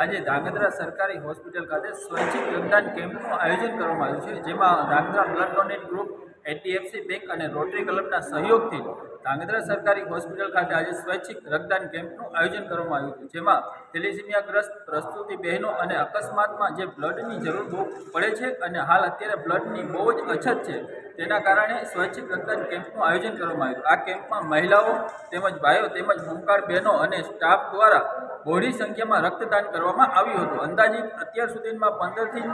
આજે ધાંગધ્રા સરકારી હોસ્પિટલ ખાતે સ્વૈચ્છિક રક્તદાન કેમ્પનું આયોજન કરવામાં આવ્યું છે, જેમાં Dhrangadhra blood donate group HDFC bank અને રોટરી ક્લબના સહયોગથી ધાંગધ્રા સરકારી હોસ્પિટલ ખાતે આજે સ્વૈચ્છિક રક્તદાન કેમ્પનું આયોજન કરવામાં આવ્યું હતું, જેમાં થેલેસીમિયાગ્રસ્ત પ્રસ્તુતિ બહેનો અને અકસ્માતમાં જે બ્લડની જરૂર પડે છે અને હાલ અત્યારે બ્લડની બહુ જ અછત છે, તેના કારણે સ્વૈચ્છિક રક્તદાન કેમ્પનું આયોજન કરવામાં આવ્યું. આ કેમ્પમાં મહિલાઓ તેમજ ભાઈઓ તેમજ હોમગાર્ડ બહેનો અને સ્ટાફ દ્વારા બહોળી સંખ્યામાં રક્તદાન કરવામાં આવ્યું હતું. અંદાજિત અત્યાર સુધીમાં પંદરથી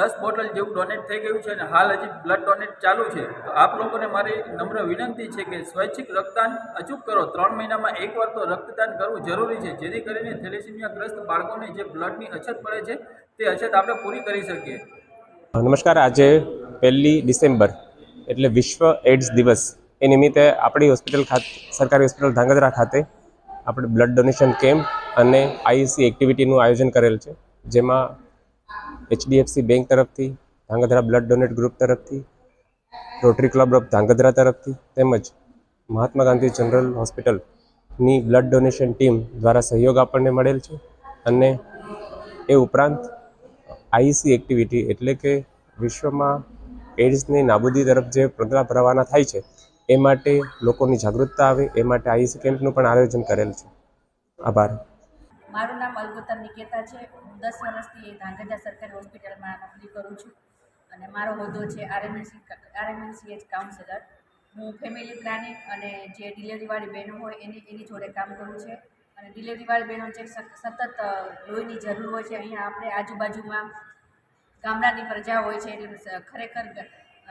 દસ બોટલ જેવું ડોનેટ થઈ ગયું છે અને હાલ હજી બ્લડ ડોનેટ ચાલુ છે. તો આપ લોકોને મારી નમ્ર વિનંતી છે કે સ્વૈચ્છિક રક્તદાન અચૂક કરો. ત્રણ મહિનામાં એકવાર તો રક્તદાન કરવું જરૂરી છે, જેથી કરીને થેલેસીમિયાગ્રસ્ત બાળકોને જે બ્લડની અછત પડે છે, તે અછત આપણે પૂરી કરી શકીએ. નમસ્કાર. આજે પહેલી ડિસેમ્બર એટલે વિશ્વ એડ્સ દિવસ. એ નિમિત્તે આપણી હોસ્પિટલ ખાતે, સરકારી હોસ્પિટલ ધાંગધ્રા ખાતે આપણે બ્લડ ડોનેશન કેમ્પ અને આઈસી એક્ટિવિટીનું આયોજન કરેલ છે, જેમાં એચડીએફસી બેંક તરફથી, ધાંગધ્રા બ્લડ ડોનેટ ગ્રુપ તરફથી, રોટરી ક્લબ ઓફ ધાંગધ્રા તરફથી તેમજ મહાત્મા ગાંધી જનરલ હોસ્પિટલની બ્લડ ડોનેશન ટીમ દ્વારા સહયોગ આપણને મળેલ છે અને એ ઉપરાંત આઈસી એક્ટિવિટી એટલે કે વિશ્વમાં એડ્સની નાબૂદી તરફ જે પગલાં ભરવાના થાય છે, એ માટે લોકોની જાગૃતતા આવે, એ માટે આઈસી કેમ્પનું પણ આયોજન કરેલ છે. આભાર. મારું નામ અલગોતર નિકેતા છે. હું દસ વર્ષથી ધાંગધ્રા સરકારી હોસ્પિટલમાં નોકરી કરું છું અને મારો હોદ્દો છે આરએમએનસી આરએમએનસીએચ કાઉન્સેલર. હું ફેમિલી પ્લાનિંગ અને જે ડિલિવરીવાળી બહેનો હોય એની એની જોડે કામ કરું છે. અને ડિલિવરીવાળી બહેનો જે સતત લોહીની જરૂર હોય છે, અહીંયા આપણે આજુબાજુમાં ગામડાની પ્રજા હોય છે એટલે ખરેખર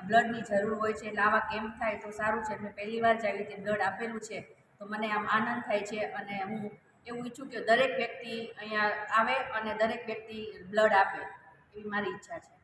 બ્લડની જરૂર હોય છે. એટલે આવા કેમ્પ થાય તો સારું છે. મેં પહેલી વાર જ આવી રીતે બ્લડ આપેલું છે. તો મને આમ આનંદ થાય છે અને હું એવું ઈચ્છું કે દરેક વ્યક્તિ અહીંયા આવે અને દરેક વ્યક્તિ બ્લડ આપે, એવી મારી ઈચ્છા છે.